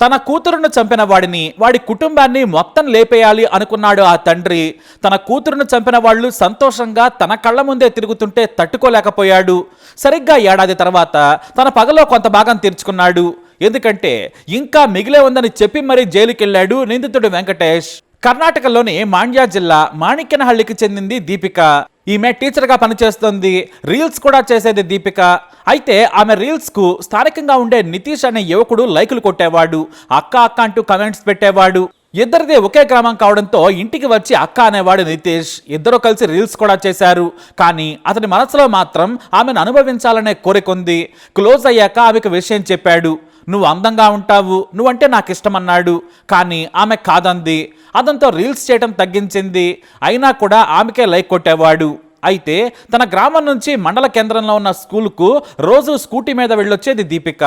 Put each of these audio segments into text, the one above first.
తన కూతురును చంపిన వాడిని వాడి కుటుంబాన్ని మొత్తం లేపేయాలి అనుకున్నాడు ఆ తండ్రి. తన కూతురును చంపిన వాళ్ళు సంతోషంగా తన కళ్ళ ముందే తిరుగుతుంటే తట్టుకోలేకపోయాడు. సరిగ్గా ఏడాది తర్వాత తన పగలో కొంత భాగం తీర్చుకున్నాడు. ఎందుకంటే ఇంకా మిగిలే ఉందని చెప్పి మరీ జైలుకెళ్ళాడు నిందితుడు వెంకటేష్. కర్ణాటకలోని మాండ్యా జిల్లా మాణిక్యనహళ్ళికి చెందింది దీపిక. ఈమె టీచర్గా పనిచేస్తుంది. రీల్స్ కూడా చేసేది దీపిక. అయితే ఆమె రీల్స్కు స్థానికంగా ఉండే నితీష్ అనే యువకుడు లైకులు కొట్టేవాడు. అక్క అక్క అంటూ కమెంట్స్ పెట్టేవాడు. ఇద్దరిదే ఒకే గ్రామం కావడంతో ఇంటికి వచ్చి అక్క అనేవాడు నితీష్. ఇద్దరు కలిసి రీల్స్ కూడా చేశారు. కానీ అతని మనసులో మాత్రం ఆమెను అనుభవించాలనే కోరిక ఉంది. క్లోజ్ అయ్యాక ఆమెకు విషయం చెప్పాడు. నువ్వు అందంగా ఉంటావు నువ్వంటే నాకు ఇష్టమన్నాడు కానీ ఆమె కాదంది. అతనితో రీల్స్ చేయడం తగ్గించింది. అయినా కూడా ఆమెకే లైక్ కొట్టేవాడు. అయితే తన గ్రామం నుంచి మండల కేంద్రంలో ఉన్న స్కూల్కు రోజు స్కూటీ మీద వెళ్ళొచ్చేది దీపిక.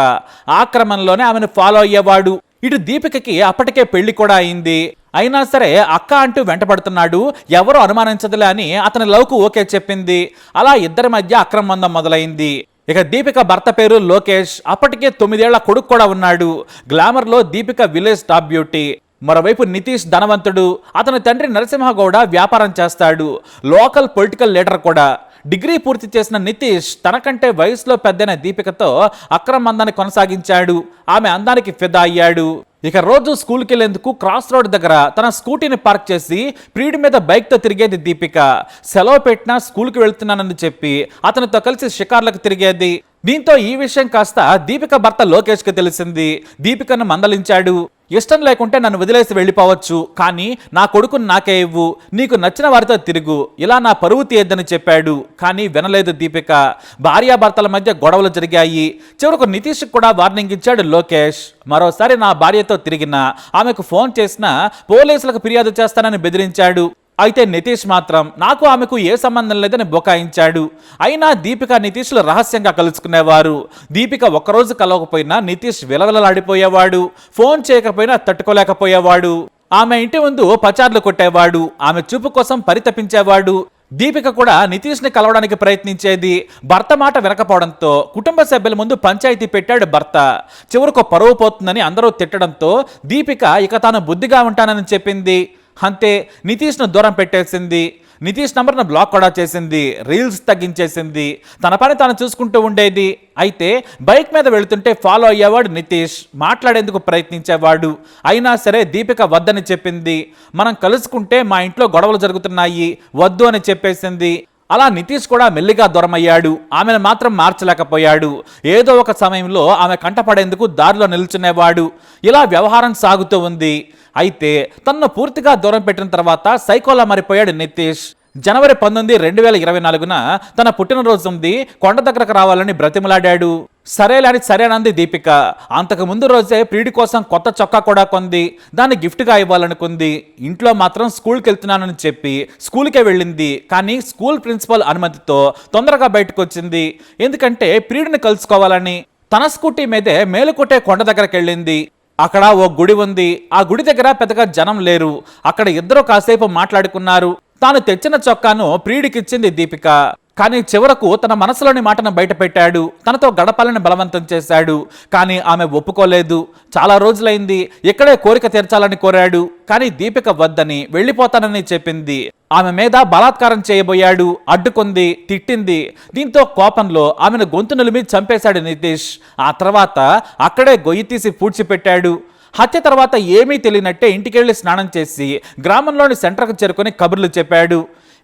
ఆ క్రమంలోనే ఆమెను ఫాలో అయ్యేవాడు. ఇటు దీపికకి అప్పటికే పెళ్ళి కూడా అయింది. అయినా సరే అక్క అంటూ వెంటపడుతున్నాడు. ఎవరు అనుమానించదులే అని అతని లవ్కు ఓకే చెప్పింది. అలా ఇద్దరి మధ్య అక్రమందం మొదలైంది. ఇక దీపిక భర్త పేరు లోకేష్. అప్పటికే తొమ్మిదేళ్ళ కొడుకు కూడా ఉన్నాడు. గ్లామర్లో దీపిక విలేజ్ టాప్ బ్యూటీ. మరోవైపు నితీష్ ధనవంతుడు. అతని తండ్రి నరసింహగౌడ వ్యాపారం చేస్తాడు. లోకల్ పొలిటికల్ లీడర్ కూడా. డిగ్రీ పూర్తి చేసిన నితీష్ తనకంటే వయసులో పెద్దైన దీపికతో అక్రమ అందాన్ని కొనసాగించాడు. ఆమె అందానికి ఫిదా అయ్యాడు. ఇక రోజు స్కూల్కి వెళ్ళేందుకు క్రాస్ రోడ్ దగ్గర తన స్కూటీని పార్క్ చేసి ప్రియుడి మీద బైక్తో తిరిగేది దీపిక. సెలవు పెట్టినా స్కూల్కి వెళ్తున్నానని చెప్పి అతనితో కలిసి షికార్లకు తిరిగేది. దీంతో ఈ విషయం కాస్త దీపిక భర్త లోకేష్కి తెలిసింది. దీపికను మందలించాడు. ఇష్టం లేకుంటే నన్ను వదిలేసి వెళ్ళిపోవచ్చు. కానీ నా కొడుకుని నాకే ఇవ్వు. నీకు నచ్చిన వారితో తిరుగు. ఇలా నా పరువు తీయద్దని చెప్పాడు. కానీ వినలేదు దీపిక. భార్యాభర్తల మధ్య గొడవలు జరిగాయి. చివరకు నితీష్ కూడా వార్నింగ్ ఇచ్చాడు లోకేష్. మరోసారి నా భార్యతో తిరిగిన ఆమెకు ఫోన్ చేసినా పోలీసులకు ఫిర్యాదు చేస్తానని బెదిరించాడు. అయితే నితీష్ మాత్రం నాకు ఆమెకు ఏ సంబంధం లేదని బొకాయించాడు. అయినా దీపిక నితీష్లు రహస్యంగా కలుసుకునేవారు. దీపిక ఒక్కరోజు కలవకపోయినా నితీష్ విలవలలాడిపోయేవాడు. ఫోన్ చేయకపోయినా తట్టుకోలేకపోయేవాడు. ఆమె ఇంటి ముందు పచార్లు కొట్టేవాడు. ఆమె చూపు కోసం పరితపించేవాడు. దీపిక కూడా నితీష్ని కలవడానికి ప్రయత్నించేది. భర్త మాట వినకపోవడంతో కుటుంబ సభ్యుల ముందు పంచాయతీ పెట్టాడు భర్త. చివరకు పరువు పోతుందని అందరూ తిట్టడంతో దీపిక ఇక తాను బుద్ధిగా ఉంటానని చెప్పింది. అంతే నితీష్ను దూరం పెట్టేసింది నితీష్ నంబర్ను బ్లాక్ కూడా చేసింది రీల్స్ తగ్గించేసింది తన పని తాను చూసుకుంటూ ఉండేది. అయితే బైక్ మీద వెళుతుంటే ఫాలో అయ్యేవాడు నితీష్ మాట్లాడేందుకు ప్రయత్నించేవాడు. అయినా సరే దీపిక వద్దని చెప్పింది. మనం కలుసుకుంటే మా ఇంట్లో గొడవలు జరుగుతున్నాయి వద్దు అని చెప్పేసింది. అలా నితీష్ కూడా మెల్లిగా దూరమయ్యాడు. ఆమెను మాత్రం మార్చలేకపోయాడు. ఏదో ఒక సమయంలో ఆమె కంటపడేందుకు దారిలో నిల్చునేవాడు. ఇలా వ్యవహారం సాగుతూ ఉంది. అయితే తనను పూర్తిగా దూరం పెట్టిన తర్వాత సైకోలా మారిపోయాడు నితీష్. జనవరి పంతొమ్మిది రెండు వేల ఇరవై నాలుగున తన పుట్టినరోజు ఉంది కొండ దగ్గరకు రావాలని బ్రతిమలాడాడు. సరేలేని సరేనంది దీపిక. అంతకు ముందు రోజే ప్రియుడి కోసం కొత్త చొక్కా కూడా కొంది దాన్ని గిఫ్ట్గా ఇవ్వాలనుకుంది. ఇంట్లో మాత్రం స్కూల్కి వెళ్తున్నానని చెప్పి స్కూల్కే వెళ్ళింది. కానీ స్కూల్ ప్రిన్సిపల్ అనుమతితో తొందరగా బయటకు వచ్చింది. ఎందుకంటే ప్రియుడిని కలుసుకోవాలని తన స్కూటీ మీదే మేలుకొట్టే కొండ దగ్గరకు వెళ్ళింది. అక్కడ ఓ గుడి ఉంది. ఆ గుడి దగ్గర పెద్దగా జనం లేరు. అక్కడ ఇద్దరు కాసేపు మాట్లాడుకున్నారు. తాను తెచ్చిన చొక్కాను ప్రియుడికిచ్చింది దీపిక. కానీ చివరకు తన మనసులోని మాటను బయటపెట్టాడు. తనతో గడపాలని బలవంతం చేశాడు. కానీ ఆమె ఒప్పుకోలేదు. చాలా రోజులైంది. ఇక్కడే కోరిక తీర్చాలని కోరాడు. కానీ దీపిక వద్దని వెళ్ళిపోతానని చెప్పింది. ఆమె మీద బలాత్కారం చేయబోయాడు. అడ్డుకుంది. తిట్టింది. దీంతో కోపంలో ఆమెను గొంతు నిలిమి చంపేశాడు నితీష్. ఆ తర్వాత అక్కడే గొయ్యి తీసి పూడ్చిపెట్టాడు. హత్య తర్వాత ఏమీ తెలియనట్టే ఇంటికెళ్ళి స్నానం చేసి గ్రామంలోని సెంటర్కు చేరుకుని కబుర్లు చెప్పాడు.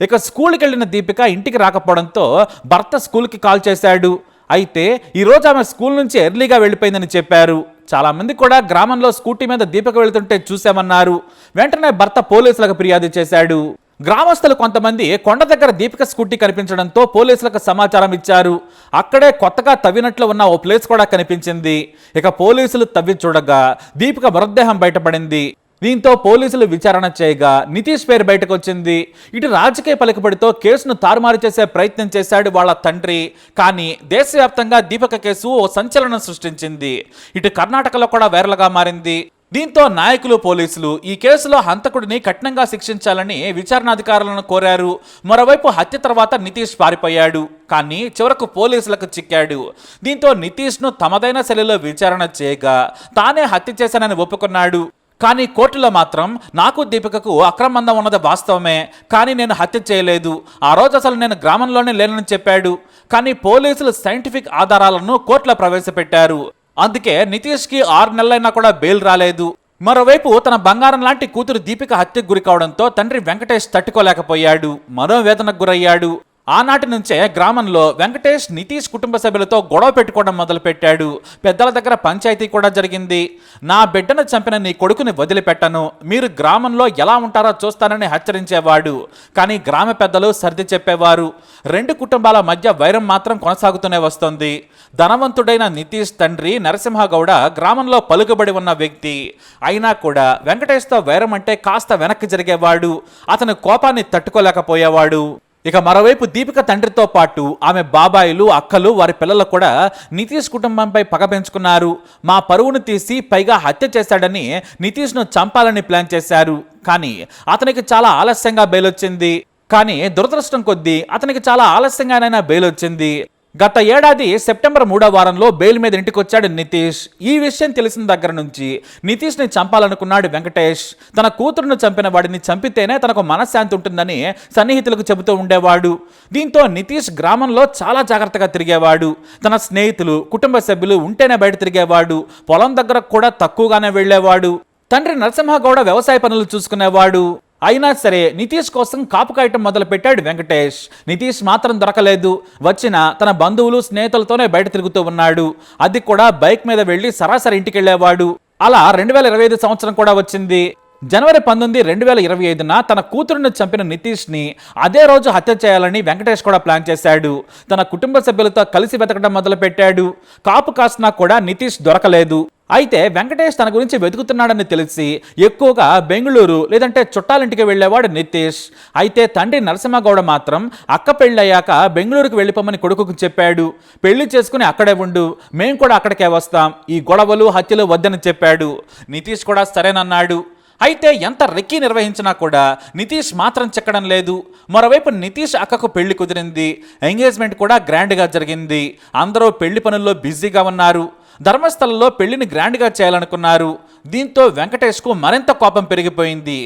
ఇక స్కూల్కి వెళ్ళిన దీపిక ఇంటికి రాకపోవడంతో భర్త స్కూల్కి కాల్ చేశాడు. అయితే ఈరోజు ఆమె స్కూల్ నుంచి ఎర్లీగా వెళ్ళిపోయిందని చెప్పారు. చాలామంది కూడా గ్రామంలో స్కూటీ మీద దీపిక వెళుతుంటే చూశామన్నారు. వెంటనే భర్త పోలీసులకు ఫిర్యాదు చేశాడు. గ్రామస్తులు కొంతమంది కొండ దగ్గర దీపిక స్కూటీ కనిపించడంతో పోలీసులకు సమాచారం ఇచ్చారు. అక్కడే కొత్తగా తవ్వినట్లు ఉన్న ఓ ప్లేస్ కూడా కనిపించింది. ఇక పోలీసులు తవ్వి చూడగా దీపిక మృతదేహం బయటపడింది. దీంతో పోలీసులు విచారణ చేయగా నితీష్ పేరు బయటకు వచ్చింది ఇటు రాజకీయ పలుకుబడితో కేసును తారుమారు చేసే ప్రయత్నం చేశాడు వాళ్ళ తండ్రి. కానీ దేశవ్యాప్తంగా దీపక కేసు ఓ సంచలనం సృష్టించింది. ఇటు కర్ణాటకలో కూడా వైరల్గా మారింది. దీంతో నాయకులు పోలీసులు ఈ కేసులో హంతకుడిని కఠినంగా శిక్షించాలని విచారణాధికారులను కోరారు. మరోవైపు హత్య తర్వాత నితీష్ పారిపోయాడు. కానీ చివరకు పోలీసులకు చిక్కాడు. దీంతో నితీష్ను తమదైన శైలిలో విచారణ చేయగా తానే హత్య చేశానని ఒప్పుకున్నాడు. కానీ కోర్టులో మాత్రం నాకు దీపికకు అక్రమందం ఉన్నది వాస్తవమే కానీ నేను హత్య చేయలేదు. ఆ రోజు అసలు నేను గ్రామంలోనే లేనని చెప్పాడు. కానీ పోలీసులు సైంటిఫిక్ ఆధారాలను కోర్టులో ప్రవేశపెట్టారు. అందుకే నితీష్కి ఆరు నెలలైనా కూడా బెయిల్ రాలేదు. మరోవైపు తన బంగారం లాంటి కూతురు దీపిక హత్యకు గురి కావడంతో తండ్రి వెంకటేష్ తట్టుకోలేకపోయాడు. మనోవేదనకు గురయ్యాడు. ఆనాటి నుంచే గ్రామంలో వెంకటేష్ నితీష్ కుటుంబ సభ్యులతో గొడవ పెట్టుకోవడం మొదలుపెట్టాడు. పెద్దల దగ్గర పంచాయతీ కూడా జరిగింది. నా బిడ్డను చంపిన నీ కొడుకుని వదిలిపెట్టను. మీరు గ్రామంలో ఎలా ఉంటారో చూస్తానని హెచ్చరించేవాడు. కానీ గ్రామ పెద్దలు సర్ది చెప్పేవారు. రెండు కుటుంబాల మధ్య వైరం మాత్రం కొనసాగుతూనే వస్తుంది. ధనవంతుడైన నితీష్ తండ్రి నరసింహగౌడ గ్రామంలో పలుకుబడి ఉన్న వ్యక్తి. అయినా కూడా వెంకటేష్తో వైరం అంటే కాస్త వెనక్కి జరిగేవాడు. అతని కోపాన్ని తట్టుకోలేకపోయేవాడు. ఇక మరోవైపు దీపిక తండ్రితో పాటు ఆమె బాబాయిలు అక్కలు వారి పిల్లలు కూడా నితీష్ కుటుంబంపై పగ పెంచుకున్నారు. మా పరువును తీసి పైగా హత్య చేశాడని నితీష్ను చంపాలని ప్లాన్ చేశారు. కానీ అతనికి చాలా ఆలస్యంగా బెయిల్ వచ్చింది కానీ దురదృష్టం కొద్దీ అతనికి చాలా ఆలస్యంగానైనా బెయిల్ వచ్చింది గత ఏడాది సెప్టెంబర్ మూడో వారంలో బెయిల్ మీద ఇంటికి వచ్చాడు నితీష్. ఈ విషయం తెలిసిన దగ్గర నుంచి నితీష్ని చంపాలనుకున్నాడు వెంకటేష్. తన కూతురును చంపిన వాడిని చంపితేనే తనకు మనశ్శాంతి ఉంటుందని సన్నిహితులకు చెబుతూ ఉండేవాడు. దీంతో నితీష్ గ్రామంలో చాలా జాగ్రత్తగా తిరిగేవాడు. తన స్నేహితులు కుటుంబ సభ్యులు ఉంటేనే బయట తిరిగేవాడు. పొలం దగ్గర కూడా తక్కువగానే వెళ్ళేవాడు. తండ్రి నరసింహగౌడ వ్యవసాయ పనులు చూసుకునేవాడు. అయినా సరే నితీష్ కోసం కాపు కాయటం మొదలుపెట్టాడు వెంకటేష్. నితీష్ మాత్రం దొరకలేదు. వచ్చిన తన బంధువులు స్నేహితులతోనే బయట తిరుగుతూ ఉన్నాడు. అది కూడా బైక్ మీద వెళ్ళి సరాసరి ఇంటికి వెళ్ళేవాడు అలా రెండు వేల ఇరవై ఐదు సంవత్సరం కూడా వచ్చింది. జనవరి పంతొమ్మిది రెండు వేల ఇరవై ఐదున తన కూతురుని చంపిన నితీష్ని అదే రోజు హత్య చేయాలని వెంకటేష్ కూడా ప్లాన్ చేశాడు. తన కుటుంబ సభ్యులతో కలిసి వెతకడం మొదలుపెట్టాడు. కాపు కాసినా కూడా నితీష్ దొరకలేదు. అయితే వెంకటేష్ తన గురించి వెతుకుతున్నాడని తెలిసి ఎక్కువగా బెంగళూరు లేదంటే చుట్టాలింటికి వెళ్ళేవాడు నితీష్. అయితే తండ్రి నరసింహగౌడ మాత్రం అక్క పెళ్ళయ్యాక బెంగళూరుకు వెళ్ళిపోమని కొడుకుకు చెప్పాడు. పెళ్ళి చేసుకుని అక్కడే ఉండు మేం కూడా అక్కడికే వస్తాం. ఈ గొడవలు హత్యలు వద్దని చెప్పాడు. నితీష్ కూడా సరేనన్నాడు. అయితే ఎంత రెక్కి నిర్వహించినా కూడా నితీష్ మాత్రం చెక్కడం లేదు. మరోవైపు నితీష్ అక్కకు పెళ్ళి కుదిరింది. ఎంగేజ్మెంట్ కూడా గ్రాండ్గా జరిగింది. అందరూ పెళ్ళి పనుల్లో బిజీగా ఉన్నారు. ధర్మస్థలంలో పెళ్ళిని గ్రాండ్గా చేయాలనుకున్నారు. దీంతో వెంకటేష్కు మరింత కోపం పెరిగిపోయింది.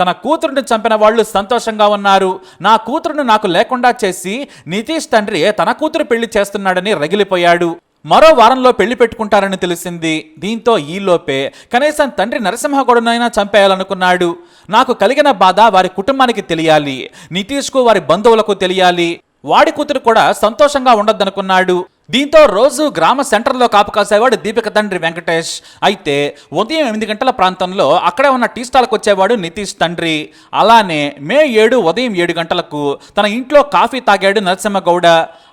తన కూతురుని చంపిన వాళ్ళు సంతోషంగా ఉన్నారు. నా కూతురును నాకు లేకుండా చేసి నితీష్ తండ్రి తన కూతురు పెళ్ళి చేస్తున్నాడని రగిలిపోయాడు. మరో వారంలో పెళ్ళి పెట్టుకుంటారని తెలిసింది. దీంతో ఈలోపే కనీసం తండ్రి నరసింహగౌడనైనా చంపేయాలనుకున్నాడు. నాకు కలిగిన బాధ వారి కుటుంబానికి తెలియాలి. నితీష్కు వారి బంధువులకు తెలియాలి. వాడి కూతురు కూడా సంతోషంగా ఉండొద్దనుకున్నాడు. దీంతో రోజు గ్రామ సెంటర్లో కాపు కాసేవాడు దీపిక తండ్రి వెంకటేష్. అయితే ఉదయం ఎనిమిది గంటల ప్రాంతంలో అక్కడే ఉన్న టీ స్టాల్కి వచ్చేవాడు నితీష్ తండ్రి. అలానే మే ఏడు ఉదయం ఏడు గంటలకు తన ఇంట్లో కాఫీ తాగాడు నరసింహగౌడ.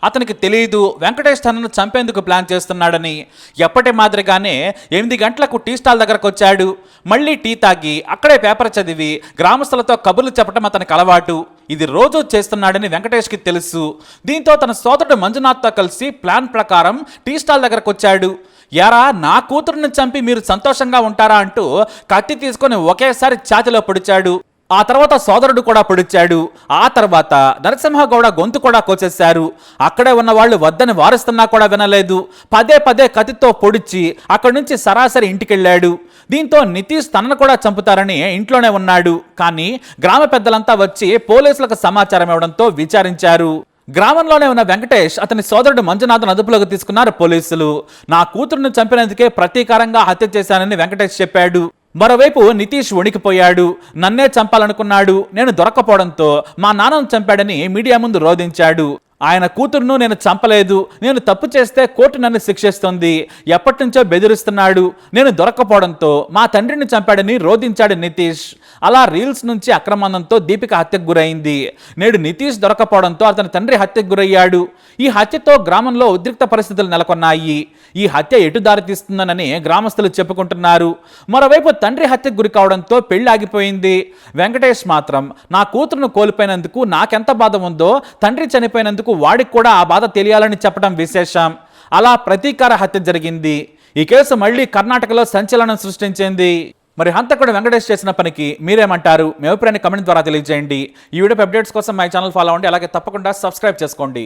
అతనికి తెలియదు వెంకటేష్ తనను చంపేందుకు ప్లాన్ చేస్తున్నాడని. ఎప్పటి మాదిరిగానే ఎనిమిది గంటలకు టీ స్టాల్ దగ్గరకు వచ్చాడు. మళ్ళీ టీ తాగి అక్కడే పేపర్ చదివి గ్రామస్తులతో కబుర్లు చెప్పడం అతనికి అలవాటు. ఇది రోజు చేస్తున్నాడని వెంకటేష్కి తెలుసు. దీంతో తన సోదరుడు మంజునాథ్తో కలిసి ప్లాన్ ప్రకారం టీ స్టాల్ దగ్గరకు వచ్చాడు. యారా నా కూతురుని చంపి మీరు సంతోషంగా ఉంటారా? అంటూ కత్తి తీసుకొని ఒకేసారి ఛాతిలో పొడిచాడు. ఆ తర్వాత సోదరుడు కూడా పొడిచాడు. ఆ తర్వాత నరసింహగౌడ గొంతు కూడా కోచేశారు అక్కడే ఉన్న వాళ్ళు వద్దని వారిస్తున్నా కూడా వినలేదు. పదే పదే కతితో పొడిచి అక్కడి నుంచి సరాసరి ఇంటికెళ్ళాడు. దీంతో నితీష్ తనను కూడా చంపుతారని ఇంట్లోనే ఉన్నాడు. కానీ గ్రామ పెద్దలంతా వచ్చి పోలీసులకు సమాచారం ఇవ్వడంతో విచారించారు. గ్రామంలోనే ఉన్న వెంకటేష్ అతని సోదరుడు మంజునాథన్ అదుపులోకి తీసుకున్నారు పోలీసులు. నా కూతురును చంపినందుకే ప్రతీకారంగా హత్య చేశానని వెంకటేష్ చెప్పాడు. మరోవైపు నితీష్ వణికిపోయాడు. నన్నే చంపాలనుకున్నాడు. నేను దొరకపోవడంతో మా నాన్నను చంపాడని మీడియా ముందు రోధించాడు. ఆయన కూతురును నేను చంపలేదు. నేను తప్పు చేస్తే కోర్టు నన్ను శిక్షిస్తుంది. ఎప్పటి నుంచో బెదిరిస్తున్నాడు. నేను దొరకపోవడంతో మా తండ్రిని చంపాడని రోధించాడు నితీష్. అలా రీల్స్ నుంచి అక్రమందంతో దీపిక హత్యకు గురైంది. నేడు నితీష్ దొరకపోవడంతో అతని తండ్రి హత్యకు గురయ్యాడు. ఈ హత్యతో గ్రామంలో ఉద్రిక్త పరిస్థితులు నెలకొన్నాయి. ఈ హత్య ఎటు దారితీస్తుందనని గ్రామస్తులు చెప్పుకుంటున్నారు. మరోవైపు తండ్రి హత్యకు గురి కావడంతో పెళ్ళి ఆగిపోయింది. వెంకటేష్ మాత్రం నా కూతురును కోల్పోయినందుకు నాకెంత బాధ ఉందో తండ్రి చనిపోయినందుకు వాడికి కూడా ఆ బాధ తెలియాలని చెప్పడం విశేషం. అలా ప్రతీకార హత్య జరిగింది. ఈ కేసు మళ్ళీ కర్ణాటకలో సంచలనం సృష్టించింది. మరి హంతకుడు వెంకటేష్ చేసిన పనికి మీరేమంటారు? మీ అభిప్రాయాన్ని కమెంట్ ద్వారా తెలియజేయండి. ఈ వీడియో అప్డేట్స్ కోసం మై ఛానల్ ఫాలో అవ్వండి. అలాగే తప్పకుండా సబ్స్క్రైబ్ చేసుకోండి.